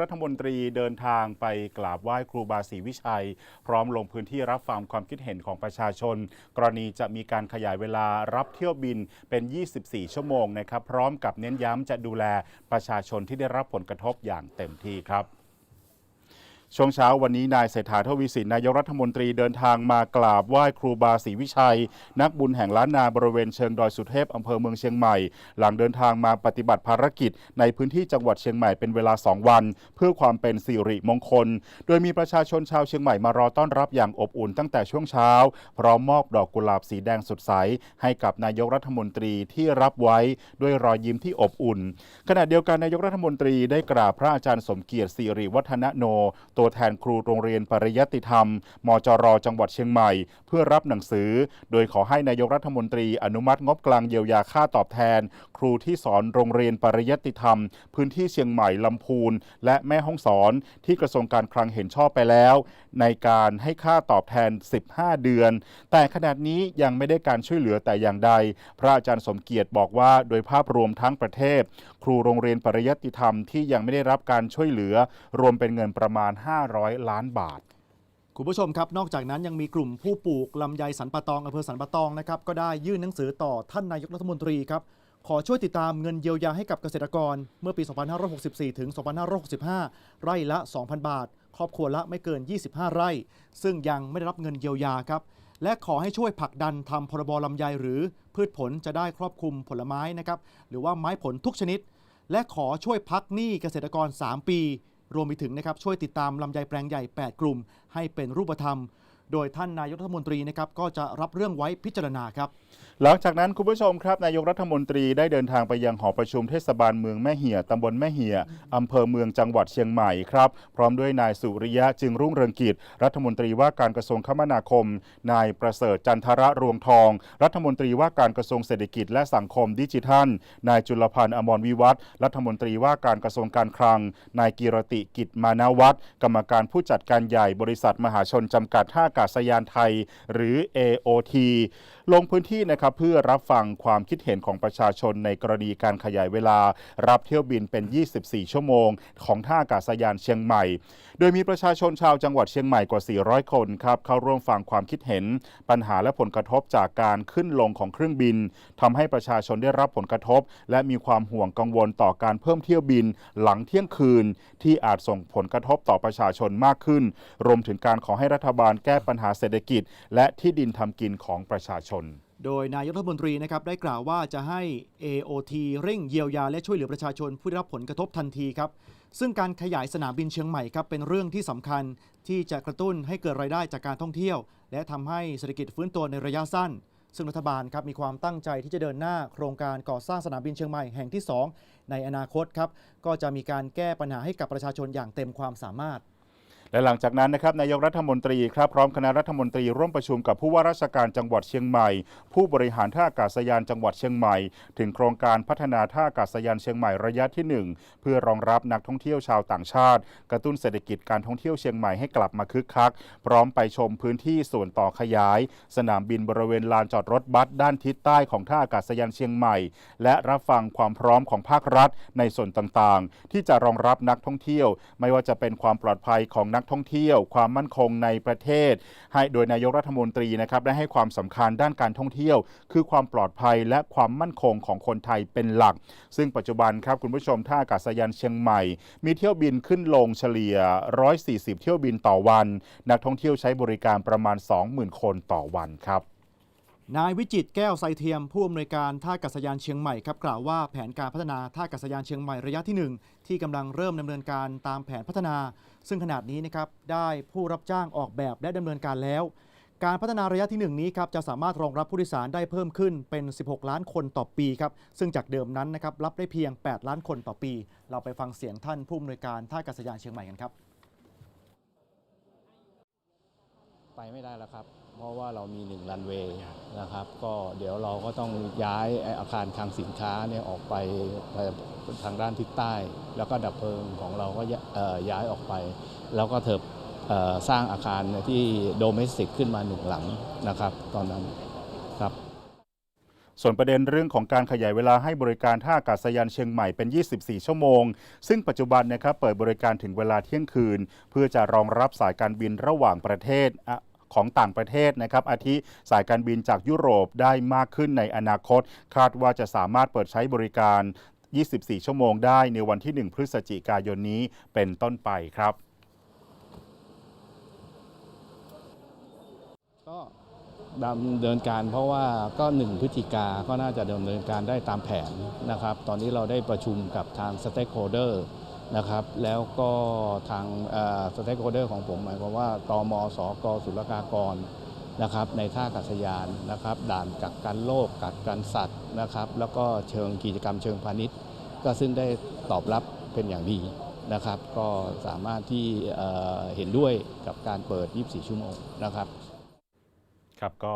รัฐมนตรีเดินทางไปกราบไหว้ครูบาศรีวิชัย พร้อมลงพื้นที่รับฟังความคิดเห็นของประชาชน กรณีจะมีการขยายเวลารับเที่ยวบินเป็น 24 ชั่วโมงนะครับ พร้อมกับเน้นย้ำจะดูแลประชาชนที่ได้รับผลกระทบอย่างเต็มที่ครับ ช่วงเช้าวันนี้นายเศรษฐาทวีสินนายกรัฐมนตรีเดินทางมากราบไหว้ครูบาศรีวิชัย นักบุญแห่งล้านนาบริเวณเชิงดอยสุเทพอำเภอเมืองเชียงใหม่ หลังเดินทางมาปฏิบัติภารกิจ ในพื้นที่จังหวัดเชียงใหม่เป็นเวลา 2 วัน เพื่อความเป็นสิริมงคล โดยมีประชาชนชาวเชียงใหม่มารอต้อนรับอย่างอบอุ่นตั้งแต่ช่วงเช้า พร้อมมอบดอกกุหลาบสีแดงสดใส ให้กับนายกรัฐมนตรีที่รับไว้ด้วยรอยยิ้มที่อบอุ่น ขณะเดียวกันนายกรัฐมนตรีได้กราบพระอาจารย์สมเกียรติสิริวัฒนโนตัวแทนครูโรงเรียนปริยัติธรรม มจร จังหวัดเชียงใหม่ เพื่อรับหนังสือ โดยขอให้นายกรัฐมนตรีอนุมัติงบกลางเยียวยาค่าตอบแทน ครูที่สอนโรงเรียนปริยัติธรรม พื้นที่เชียงใหม่ลำพูน และแม่ห้องสอนที่กระทรวงการคลังเห็นชอบไปแล้ว ในการให้ค่าตอบแทน 15 เดือน แต่ขณะนี้ยังไม่ได้การช่วยเหลือแต่อย่างใด พระอาจารย์สมเกียรติบอกว่าโดยภาพรวมทั้งประเทศ ครูโรงเรียนปริยัติธรรมที่ยังไม่ได้รับการช่วยเหลือ รวมเป็นเงินประมาณ 500 ล้านบาทคุณผู้ชมครับ นอกจากนั้นยังมีกลุ่มผู้ปลูกลำไยสันปะตองอำเภอสันปะตองนะครับก็ได้ยื่นหนังสือต่อท่านนายกรัฐมนตรีครับ ขอช่วยติดตามเงินเยียวยาให้กับเกษตรกรเมื่อปี 2564 ถึง 2565 ไร่ละ 2,000 บาท ครอบครัวละไม่เกิน 25 ไร่ ซึ่งยังไม่ได้รับเงินเยียวยาครับ และขอให้ช่วยผลักดันทำพรบลำไยหรือพืชผลจะได้ครอบคลุมผลไม้นะครับ หรือว่าไม้ผลทุกชนิด และขอช่วยพักหนี้เกษตรกร 3 ปี รวมไปถึงนะครับช่วยติดตามลำไยแปลงใหญ่ 8 กลุ่ม ให้เป็นรูปธรรม โดยท่านนายกรัฐมนตรีนะครับก็จะรับเรื่องไว้พิจารณาครับ หลังจากนั้นคุณผู้ชมครับ นายกรัฐมนตรีได้เดินทางไปยังหอประชุมเทศบาลเมืองแม่เหี่ยตำบลแม่เหี่ยอำเภอเมืองจังหวัดเชียงใหม่ครับ พร้อมด้วยนายสุริยะจึงรุ่งเรืองกิจ รัฐมนตรีว่าการกระทรวงคมนาคม นายประเสริฐจันทระรวงทอง รัฐมนตรีว่าการกระทรวงเศรษฐกิจและสังคมดิจิทัล นายจุลพันธ์อมรวิวัฒน์รัฐมนตรีว่าการกระทรวงการคลัง นายกีรติกิจมานาวัฒน์กรรมการผู้จัดการใหญ่บริษัทมหาชนจำกัดท่าอากาศยานไทย หรือ AOT ลงพื้นที่นะครับเพื่อรับฟังความคิดเห็นของประชาชนในกรณีการขยายเวลา รับเที่ยวบินเป็น 24 ชั่วโมง ของท่าอากาศยานเชียงใหม่ โดยมีประชาชนชาวจังหวัดเชียงใหม่กว่า 400 คนครับเข้าร่วมฟังความคิดเห็น ปัญหาและผลกระทบจากการขึ้นลงของเครื่องบินทำให้ประชาชนได้รับผลกระทบ และมีความห่วงกังวลต่อการเพิ่มเที่ยวบินหลังเที่ยงคืน ที่อาจส่งผลกระทบต่อประชาชนมากขึ้น รวมถึงการขอให้รัฐบาลแก้ปัญปัญหาเศรษฐกิจ และที่ดินทำกินของประชาชนโดยนายกรัฐมนตรีนะครับได้กล่าวว่าจะให้ AOT เร่งเยียวยาและช่วยเหลือประชาชนผู้ได้รับผลกระทบทันทีครับ ซึ่งการขยายสนามบินเชียงใหม่ครับเป็นเรื่องที่สำคัญที่จะกระตุ้นให้เกิดรายได้จากการท่องเที่ยว และทำให้เศรษฐกิจฟื้นตัวในระยะสั้น ซึ่งรัฐบาลครับมีความตั้งใจที่จะเดินหน้าโครงการก่อสร้างสนามบินเชียงใหม่แห่งที่ 2 ในอนาคตครับก็จะมีการแก้ปัญหาให้กับประชาชนอย่างเต็มความสามารถ และหลังจากนั้นนะครับนายกรัฐมนตรีครับพร้อมคณะรัฐมนตรีร่วมประชุมกับผู้ว่าราชการจังหวัดเชียงใหม่ ผู้บริหารท่าอากาศยานจังหวัดเชียงใหม่ ถึงโครงการพัฒนาท่าอากาศยานเชียงใหม่ระยะที่ 1 เพื่อรองรับนักท่องเที่ยวชาวต่างชาติ กระตุ้นเศรษฐกิจการท่องเที่ยวเชียงใหม่ให้กลับมาคึกคัก พร้อมไปชมพื้นที่ส่วนต่อขยาย สนามบินบริเวณลานจอดรถบัสด้านทิศใต้ของท่าอากาศยานเชียงใหม่ และรับฟังความพร้อมของภาครัฐในส่วนต่างๆ ที่จะรองรับนักท่องเที่ยว ไม่ว่าจะเป็นความปลอดภัยของนักท่องเที่ยว ความมั่นคงในประเทศ ให้โดยนายกรัฐมนตรีนะครับได้ให้ความสำคัญด้านการท่องเที่ยว คือความปลอดภัยและความมั่นคงของคนไทยเป็นหลัก ซึ่งปัจจุบันครับคุณผู้ชมท่าอากาศยานเชียงใหม่ มีเที่ยวบินขึ้นลงเฉลี่ย 140 เที่ยวบินต่อวัน นักท่องเที่ยวใช้บริการประมาณ 20,000 คนต่อวันครับ นายวิจิตแก้วไซเทียม ผู้อำนวยการท่าอากาศยานเชียงใหม่ครับกล่าวว่าแผนการพัฒนาท่าอากาศยานเชียงใหม่ระยะที่ 1 ที่กำลังเริ่มดำเนินการตามแผนพัฒนา ซึ่งขนาดนี้นะครับได้ผู้รับจ้างออกแบบและดำเนินการแล้ว การพัฒนาระยะที่ 1 นี้ครับจะสามารถรองรับผู้โดยสารได้เพิ่มขึ้นเป็น 16 ล้านคนต่อปีครับซึ่งจากเดิมนั้นนะครับรับได้เพียง 8 ล้านคนต่อปี เราไปฟังเสียงท่านผู้อำนวยการท่าอากาศยานเชียงใหม่กันครับ ไปไม่ได้แล้วครับ เพราะว่าเรามีหนึ่งรันเวย์นะครับ ก็เดี๋ยวเราก็ต้องย้ายอาคารคลังสินค้าเนี่ยออกไปไปทางด้านทิศใต้ แล้วก็ดับเพลิงของเราก็ย้ายออกไป แล้วก็เถิบเอ่อสร้างอาคารที่โดเมสติกขึ้นมาหนึ่งหลังนะครับ ตอนนั้นครับส่วนประเด็นเรื่องของการขยายเวลาให้บริการท่าอากาศยานเชียงใหม่เป็น 24 ชั่วโมง ซึ่งปัจจุบันนะครับเปิดบริการถึงเวลาเที่ยงคืน เพื่อจะรองรับสายการบินระหว่างประเทศอะ ของต่างประเทศนะครับอาทิสายการบินจากยุโรปได้มากขึ้นในอนาคต คาดว่าจะสามารถเปิดใช้บริการ 24 ชั่วโมงได้ในวันที่ 1 พฤศจิกายนนี้เป็นต้นไปครับ ก็ดำเนินการเพราะว่าก็หนึ่งพฤศจิกาก็น่าจะดำเนินการได้ตามแผนนะครับ ตอนนี้เราได้ประชุมกับทางสเต็กโฮเดอร์ นะครับ แล้วก็ทางสเต็กโฮเดอร์ของผม หมายความว่าตมสกศุลกากรนะครับ ในท่าอากาศยานนะครับ ด่านกักกันโรคกักกันสัตว์นะครับ แล้วก็เชิงกิจกรรมเชิงพาณิชย์ ก็ซึ่งได้ตอบรับเป็นอย่างดีนะครับ ก็สามารถที่เอ่อเห็นด้วยกับการเปิด 24 ชั่วโมงนะครับ ครับก็